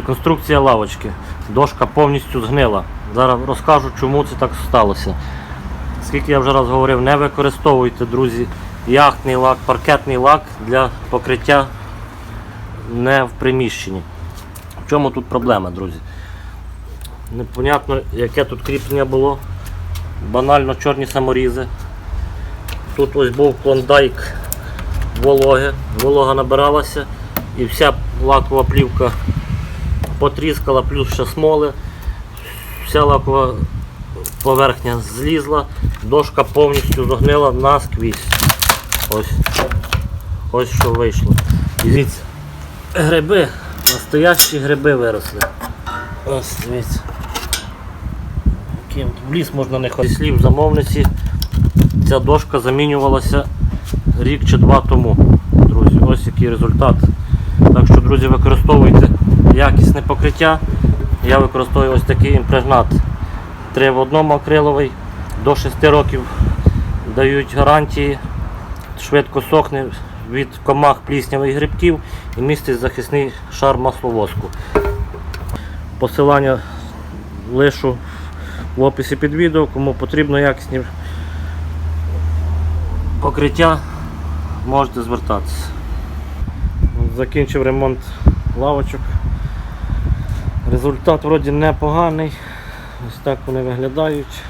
Реконструкція лавочки. Дошка повністю згнила. Зараз розкажу, чому це так сталося. Скільки я вже раз говорив, не використовуйте, друзі, яхтний лак, паркетний лак для покриття не в приміщенні. В чому тут проблема, друзі? Непонятно, яке тут кріплення було. Банально чорні саморізи. Тут ось був клондайк вологи, волога набиралася і вся лакова плівка потріскала, плюс ще смоли. Вся лакова поверхня злізла, дошка повністю загнила насквізь. Ось, ось що вийшло. Дивіться, гриби, настоящі гриби виросли. Ось, дивіться. В ліс можна не ходити. Слів замовниці, ця дошка замінювалася рік чи два тому. Друзі, ось який результат. Так що, друзі, використовуйте якісне покриття. Я використовую ось такий імпрегнат. 3 в одному акриловий, до 6 років дають гарантії, швидко сохне від комах пліснявих грибків і містить захисний шар масловоску. Посилання лишу в описі під відео, кому потрібно якісні покриття, можете звертатися. Закінчив ремонт лавочок. Результат вроді непоганий. Ось так вони виглядають.